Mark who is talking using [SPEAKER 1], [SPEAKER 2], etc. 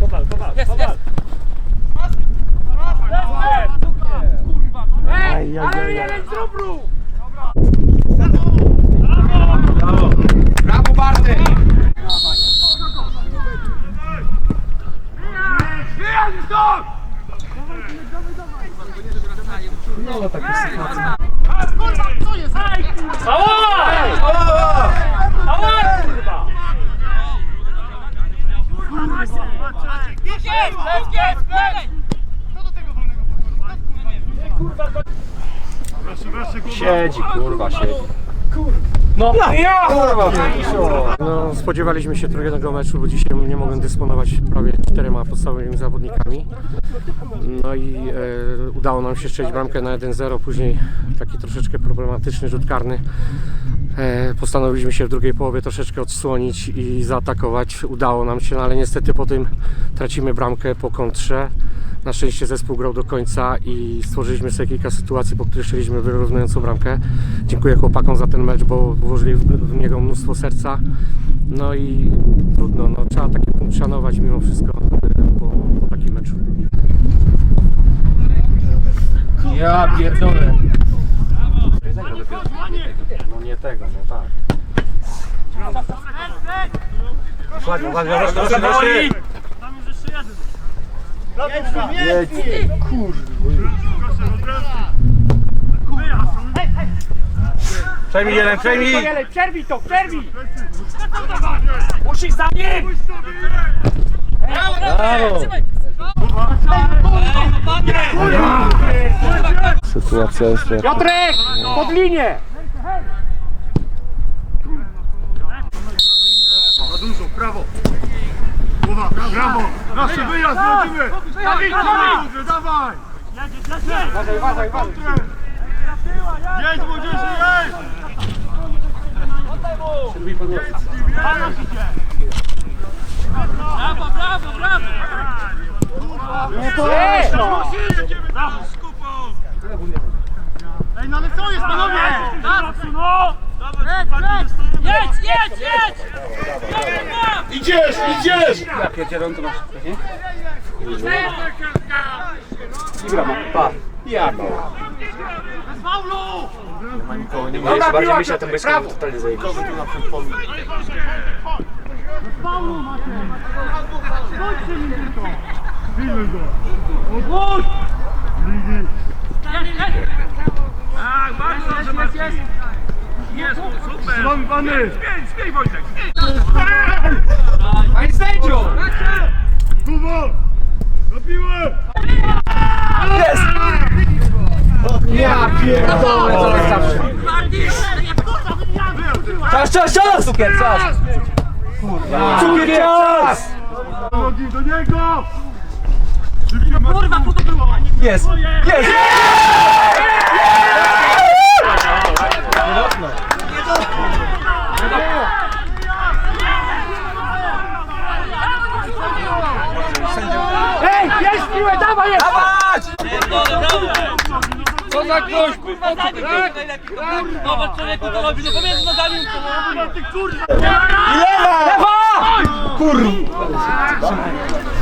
[SPEAKER 1] Kowal, kowal,
[SPEAKER 2] Jest,
[SPEAKER 1] kowal.
[SPEAKER 2] jest.
[SPEAKER 1] Ej, ale jeden z rubru!
[SPEAKER 3] Brawo Bartek!
[SPEAKER 1] Ała! Ała, kurwa!
[SPEAKER 2] Jest, jest, jest, dalej.
[SPEAKER 3] Siedzi, kurwa, siedzi.
[SPEAKER 1] No, ja!
[SPEAKER 4] No, spodziewaliśmy się trudnego meczu, bo dzisiaj nie mogłem dysponować prawie czterema podstawowymi zawodnikami. No i e, udało nam się strzelić bramkę na 1-0, później taki troszeczkę problematyczny rzut karny. E, postanowiliśmy się w drugiej połowie troszeczkę odsłonić i zaatakować. Udało nam się, no ale niestety po tym tracimy bramkę po kontrze. Na szczęście zespół grał do końca i stworzyliśmy sobie kilka sytuacji, po których strzeliśmy wyrównującą bramkę. Dziękuję chłopakom za ten mecz, bo włożyli w, w niego mnóstwo serca. No i trudno, no, trzeba taki punkt szanować mimo wszystko e, po, po takim meczu.
[SPEAKER 3] Ja pierdolę. No nie tego, no tak.
[SPEAKER 4] Ładnie, ładnie,
[SPEAKER 1] Dobrze, boli!
[SPEAKER 3] Przejmij jeden, przejmij!
[SPEAKER 1] Jelej, przerwij to, przerwij! Musisz za nim!
[SPEAKER 2] Brawo.
[SPEAKER 4] Sytuacja jest
[SPEAKER 1] Piotrek, pod linię!
[SPEAKER 5] Za dużo, prawo! Głowa, brawo! Nasze wyjazd, lecimy! Dawid, dawaj!
[SPEAKER 1] Uważaj, uważaj, uważaj!
[SPEAKER 5] Jedź młodzieży, jedź!
[SPEAKER 2] Brawo, brawo, brawo.
[SPEAKER 1] Jest! no!
[SPEAKER 5] Brawo, z kupą! Ej, no ale co jest, panowie? Dostajemy!
[SPEAKER 2] Jedź, jedź, jedź.
[SPEAKER 5] Idziesz, idziesz!
[SPEAKER 3] Ja pierdzielę, to masz, nie?
[SPEAKER 5] Bez faulu!
[SPEAKER 3] Dobra, bardziej myślę, to bez totalnie zajebiście.
[SPEAKER 5] Pilnuj go! Odwróć! Ligi!
[SPEAKER 1] Tak, bardzo dobrze, Marcin! Jest, super!
[SPEAKER 5] Trzymamy pany!
[SPEAKER 1] Spiej, spiej Wojtek!
[SPEAKER 3] Panie sędziu!
[SPEAKER 5] Kubo! Do piły!
[SPEAKER 3] Ja pierdolę, co jest zawsze. Czas, czas, czas! Cukier, czas! Cukier, czas!
[SPEAKER 5] Nogi do niego!
[SPEAKER 2] Kurwa, co to było?
[SPEAKER 3] Jest! Jest!
[SPEAKER 1] Ej, bierz piłę, dawaj jeszcze!
[SPEAKER 3] Co za gość!
[SPEAKER 2] Zobacz człowieku, to robi, no pomiędzy nogami.
[SPEAKER 5] Ty kurwa!
[SPEAKER 3] Lewa! Kurwa!